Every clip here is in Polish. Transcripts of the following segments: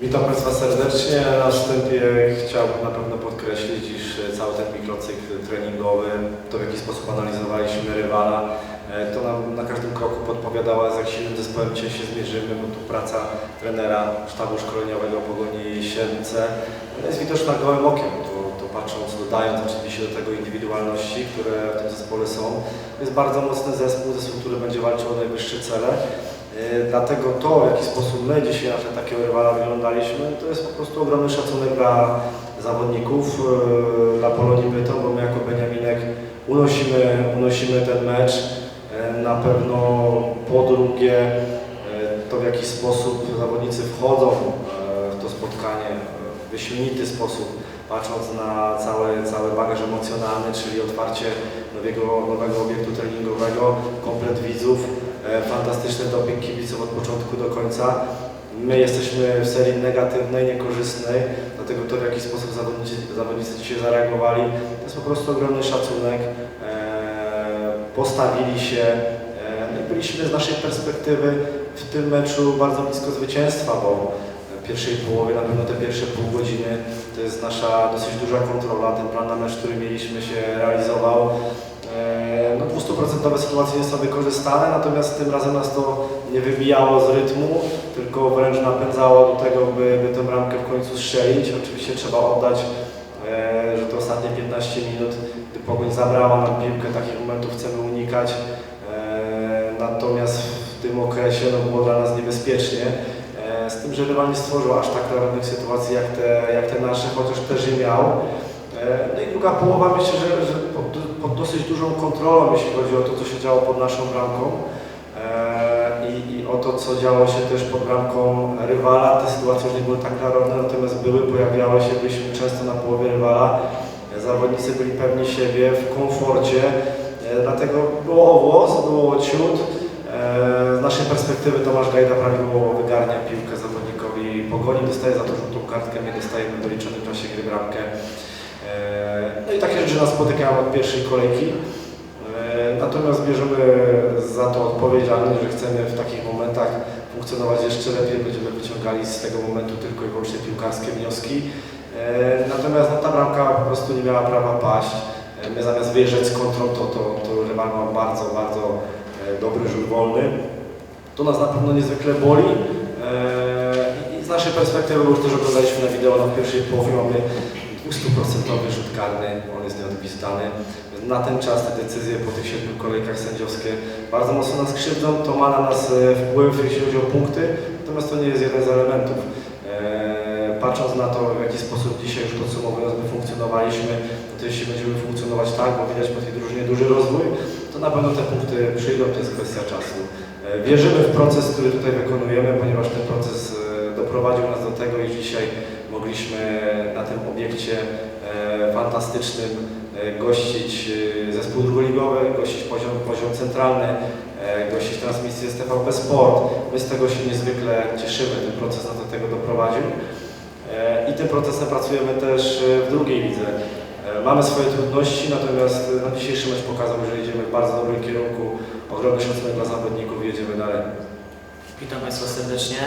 Witam Państwa serdecznie. Na wstępie chciałbym na pewno podkreślić, iż cały ten mikrocykl treningowy, to w jaki sposób analizowaliśmy rywala, e, to nam na każdym kroku podpowiadała, z jak silnym zespołem dzisiaj się zmierzymy, bo tu praca trenera sztabu szkoleniowego Pogoni Siedlce jest widoczna gołym okiem. To, to patrząc, dodając oczywiście do tego indywidualności, które w tym zespole są, jest bardzo mocny zespół, zespół, który będzie walczył o najwyższe cele. E, Dlatego to, w jaki sposób my dzisiaj na takiego rywala wyglądaliśmy, to jest po prostu ogromny szacunek dla zawodników, e, dla Polonii Bytom, bo my jako Beniaminek unosimy, unosimy ten mecz. E, Na pewno po drugie to w jaki sposób zawodnicy wchodzą w to spotkanie w wyśmienity sposób, patrząc na cały, cały bagaż emocjonalny, czyli otwarcie nowego, nowego obiektu treningowego, komplet widzów, fantastyczny doping kibiców od początku do końca. My jesteśmy w serii negatywnej, niekorzystnej, dlatego to w jaki sposób zawodnicy, zawodnicy dzisiaj zareagowali, to jest po prostu ogromny szacunek. E, postawili się, e, no byliśmy z naszej perspektywy w tym meczu bardzo blisko zwycięstwa, bo w pierwszej połowie, na pewno te pierwsze pół godziny to jest nasza dosyć duża kontrola. Ten plan na mecz, który mieliśmy się realizował. E, No 200% sytuacje są wykorzystane, natomiast tym razem nas to nie wybijało z rytmu, tylko wręcz napędzało do tego, by, by tę bramkę w końcu strzelić. Oczywiście trzeba oddać, e, że te ostatnie 15 minut, gdy Pogoń zabrała nam piłkę, takich momentów chcemy unikać. E, Natomiast w tym okresie no, było dla nas niebezpiecznie. E, Z tym, że rywal nie stworzył aż tak trudnych sytuacji jak te, jak te nasze, chociaż też je miał. E, No i druga połowa myślę, że, że pod, dosyć dużą kontrolą, jeśli chodzi o to, co się działo pod naszą bramką e, i, i o to, co działo się też pod bramką rywala. Te sytuacje już nie były tak klarowne, natomiast były, pojawiały się, byliśmy często na połowie rywala. Zawodnicy byli pewni siebie, w komforcie, e, dlatego było o włos, było ciut. E, Z naszej perspektywy Tomasz Gajda prawidłowo wygarnia piłkę zawodnikowi Pogoni, dostaje za to żółtą kartkę, my dostajemy w doliczonym czasie gry bramkę. E, No i takie rzeczy nas spotykają od pierwszej kolejki. E, Natomiast bierzemy za to odpowiedzialność, że chcemy w takich momentach funkcjonować jeszcze lepiej, będziemy wyciągali z tego momentu tylko i wyłącznie piłkarskie wnioski. E, Natomiast no, ta bramka po prostu nie miała prawa paść. My zamiast wyjeżdżać z kontrą, to, to, to rywal ma bardzo, bardzo dobry rzut wolny. To nas na pewno niezwykle boli. I z naszej perspektywy, bo już też oglądaliśmy na wideo, na pierwszej połowie mamy 200% rzut karny, on jest nieodgwizdany. Na ten czas te decyzje po tych siedmiu kolejkach sędziowskie bardzo mocno nas krzywdzą, to ma na nas e, wpływ, jeśli chodzi o punkty, natomiast to nie jest jeden z elementów. E, Patrząc na to, w jaki sposób dzisiaj już podsumowując, my funkcjonowaliśmy, to jeśli będziemy funkcjonować tak, bo widać po tej drużynie duży rozwój, to na pewno te punkty przyjdą, to jest kwestia czasu. E, Wierzymy w proces, który tutaj wykonujemy, ponieważ ten proces doprowadził nas do tego, iż dzisiaj mogliśmy na tym obiekcie e, fantastycznym e, gościć e, zespół drugoligowy, gościć poziom, poziom centralny, gościć transmisję z TVP Sport. My z tego się niezwykle cieszymy, ten proces nas do tego doprowadził. I tym procesem pracujemy też w drugiej lidze. Mamy swoje trudności, natomiast no, dzisiejszy mecz pokazał, że idziemy w bardzo dobrym kierunku. Ogromny szacunek dla zawodników jedziemy dalej. Witam Państwa serdecznie.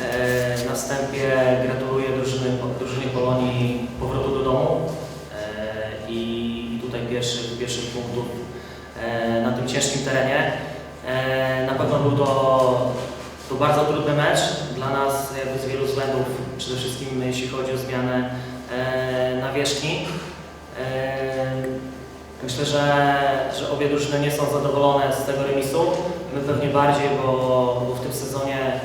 E, Na wstępie gratuluję drużyny, drużynie Polonii powrotu do domu e, i tutaj pierwszych, pierwszych punktów e, na tym ciężkim terenie. Na pewno był to, to bardzo trudny mecz dla nas jakby z wielu względów, przede wszystkim jeśli chodzi o zmianę nawierzchni. Myślę, że, że obie drużyny nie są zadowolone z tego remisu. My pewnie bardziej, bo, bo w tym sezonie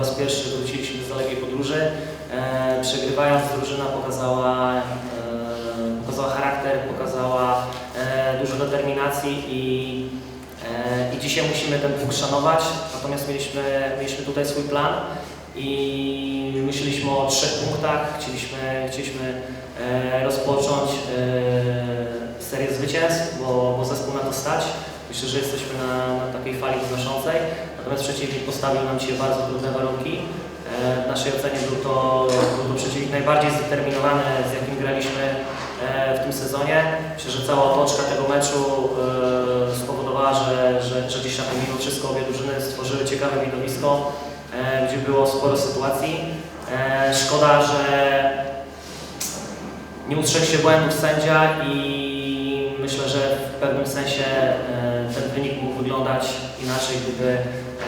raz pierwszy wróciliśmy z dalekiej podróży. E, przegrywając drużyna pokazała, e, pokazała charakter, pokazała e, dużo determinacji i, e, i dzisiaj musimy ten punkt szanować. Natomiast mieliśmy, mieliśmy tutaj swój plan i myśleliśmy o trzech punktach. Chcieliśmy, chcieliśmy e, rozpocząć e, serię zwycięstw, bo, bo zespół na to stać. Myślę, że jesteśmy na, na takiej fali wznoszącej. Natomiast przeciwnik postawił nam dzisiaj bardzo trudne warunki. E, W naszej ocenie był to, był to przeciwnik najbardziej zdeterminowany, z jakim graliśmy e, w tym sezonie. Myślę, że cała otoczka tego meczu e, spowodowała, że, że, że gdzieś tym mimo wszystko obie drużyny stworzyły ciekawe widowisko. gdzie było sporo sytuacji. Szkoda, że nie ustrzegł się błędów sędzia i myślę, że w pewnym sensie ten wynik mógł wyglądać inaczej, gdyby,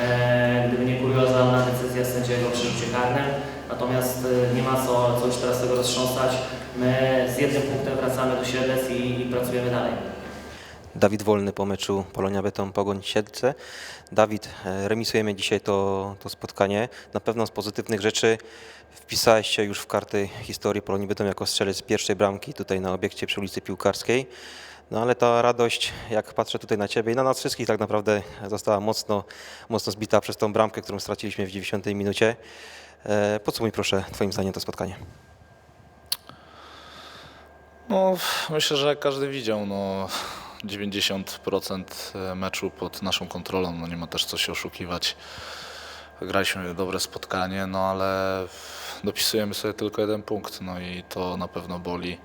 e, gdyby nie kuriozalna decyzja sędziego przy rzucie karnym. Natomiast e, nie ma co, co już teraz tego roztrząsać. My z jednym punktem wracamy do Siedlec i, i pracujemy dalej. Dawid Wolny po meczu Polonia Bytom Pogoń Siedlce. Dawid, e, remisujemy dzisiaj to, to spotkanie. Na pewno z pozytywnych rzeczy wpisałeś się już w karty historii Polonii Bytom jako strzelec pierwszej bramki tutaj na obiekcie przy ulicy Piłkarskiej. No ale ta radość, jak patrzę tutaj na Ciebie i na nas wszystkich tak naprawdę została mocno, mocno zbita przez tą bramkę, którą straciliśmy w 90 minucie. E, Podsumuj proszę Twoim zdaniem to spotkanie. No, myślę, że każdy widział, no, 90% meczu pod naszą kontrolą, no nie ma też co się oszukiwać. Graliśmy dobre spotkanie, no ale dopisujemy sobie tylko jeden punkt, no i to na pewno boli.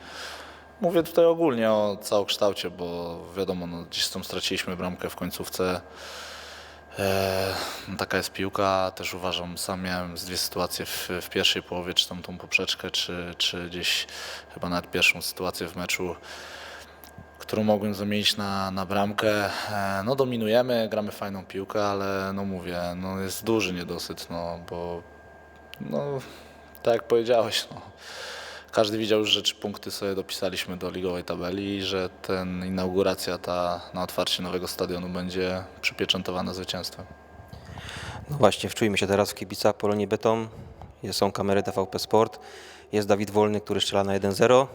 Mówię tutaj ogólnie o całokształcie, bo wiadomo, no, gdzieś tam straciliśmy bramkę w końcówce. E, no taka jest piłka, też uważam, sam miałem z dwie sytuacje w, w pierwszej połowie, czy tam tą poprzeczkę, czy, czy gdzieś chyba nawet pierwszą sytuację w meczu, którą mogłem zamienić na, na bramkę. E, no dominujemy, gramy fajną piłkę, ale no mówię, no jest duży niedosyt, no bo no tak jak powiedziałeś, no, każdy widział już, że trzy punkty sobie dopisaliśmy do ligowej tabeli i że ten inauguracja ta na otwarcie nowego stadionu będzie przypieczętowana zwycięstwem. No właśnie, wczujmy się teraz w kibica Polonii. Jest- Są kamery TVP Sport. Jest Dawid Wolny, który strzela na 1-0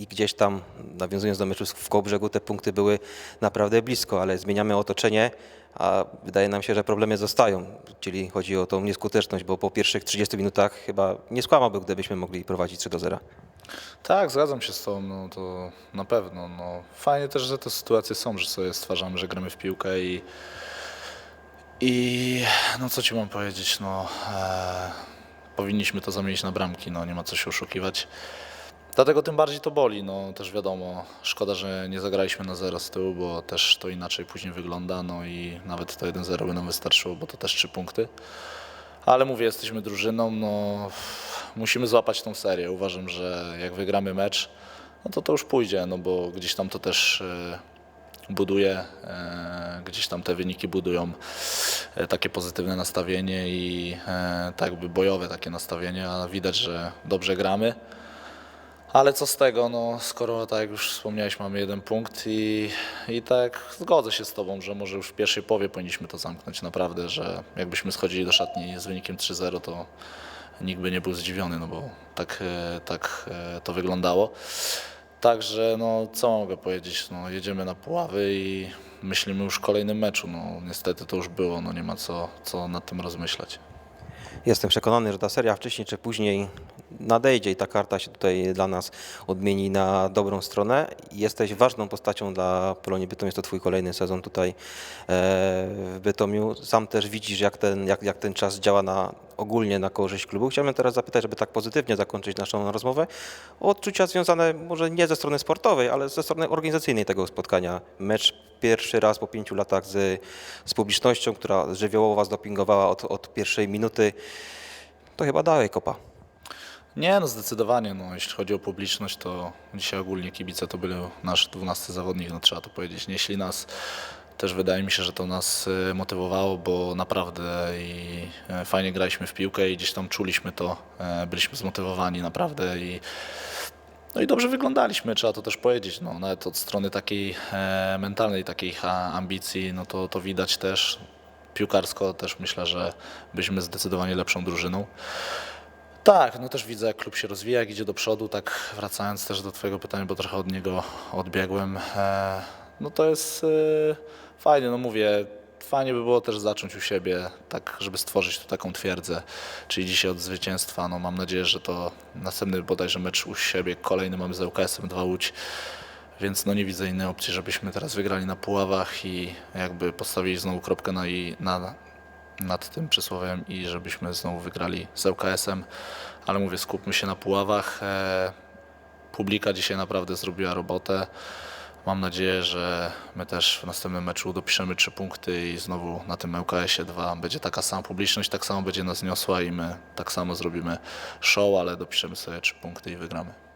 i gdzieś tam, nawiązując do meczu w Kołbrzegu, te punkty były naprawdę blisko, ale zmieniamy otoczenie, a wydaje nam się, że problemy zostają. Czyli chodzi o tą nieskuteczność, bo po pierwszych 30 minutach chyba nie skłamałby, gdybyśmy mogli prowadzić 3 do 0. Tak, zgadzam się z Tobą, no to na pewno. No. Fajnie też, że te sytuacje są, że sobie stwarzamy, że gramy w piłkę i i no co Ci mam powiedzieć, no e, powinniśmy to zamienić na bramki, no nie ma co się oszukiwać. Dlatego tym bardziej to boli, no też wiadomo, szkoda, że nie zagraliśmy na zero z tyłu, bo też to inaczej później wygląda, no i nawet to 1-0 by nam wystarczyło, bo to też trzy punkty. Ale mówię, jesteśmy drużyną, no musimy złapać tą serię. Uważam, że jak wygramy mecz, no to to już pójdzie, no bo gdzieś tam to też e, buduje, e, gdzieś tam te wyniki budują e, takie pozytywne nastawienie i tak jakby bojowe takie nastawienie, a widać, że dobrze gramy. Ale co z tego, no, skoro tak jak już wspomniałeś, mamy jeden punkt i, i tak zgodzę się z Tobą, że może już w pierwszej połowie powinniśmy to zamknąć naprawdę, że jakbyśmy schodzili do szatni z wynikiem 3-0, to nikt by nie był zdziwiony, no bo tak, e, tak e, to wyglądało. Także no, co mogę powiedzieć, no, jedziemy na Puławy i myślimy już o kolejnym meczu. No, niestety to już było, no, nie ma co, co nad tym rozmyślać. Jestem przekonany, że ta seria wcześniej czy później nadejdzie i ta karta się tutaj dla nas odmieni na dobrą stronę. Jesteś ważną postacią dla Polonii Bytom. Jest to twój kolejny sezon tutaj e, w Bytomiu. Sam też widzisz, jak ten, jak, jak ten czas działa na, ogólnie na korzyść klubu. Chciałbym teraz zapytać, żeby tak pozytywnie zakończyć naszą rozmowę, o odczucia związane może nie ze strony sportowej, ale ze strony organizacyjnej tego spotkania. Mecz pierwszy raz po pięciu latach z, z publicznością, która żywiołowo was dopingowała od, od pierwszej minuty. To chyba dalej kopa. Nie, no zdecydowanie. No, jeśli chodzi o publiczność, to dzisiaj ogólnie kibice to byli nasz 12 zawodnik, no trzeba to powiedzieć. Nieśli nas. Też wydaje mi się, że to nas e, motywowało, bo naprawdę i e, fajnie graliśmy w piłkę i gdzieś tam czuliśmy to, e, byliśmy zmotywowani naprawdę i no i dobrze wyglądaliśmy, trzeba to też powiedzieć. No, nawet od strony takiej e, mentalnej, takiej ambicji, no to, to widać też. Piłkarsko też myślę, że byliśmy zdecydowanie lepszą drużyną. Tak, no też widzę, jak klub się rozwija, jak idzie do przodu, tak wracając też do Twojego pytania, bo trochę od niego odbiegłem. No to jest fajnie, no mówię, fajnie by było też zacząć u siebie, tak żeby stworzyć tu taką twierdzę, czyli dzisiaj od zwycięstwa, no mam nadzieję, że to następny bodajże mecz u siebie, kolejny mamy z ŁKS-em 2 Łódź, więc no nie widzę innej opcji, żebyśmy teraz wygrali na Puławach i jakby postawili znowu kropkę na, i, na, nad tym przysłowiem i żebyśmy znowu wygrali z ŁKS-em, ale mówię, skupmy się na Puławach. E, publika dzisiaj naprawdę zrobiła robotę. Mam nadzieję, że my też w następnym meczu dopiszemy trzy punkty i znowu na tym ŁKS-ie 2 będzie taka sama publiczność, tak samo będzie nas niosła i my tak samo zrobimy show, ale dopiszemy sobie trzy punkty i wygramy.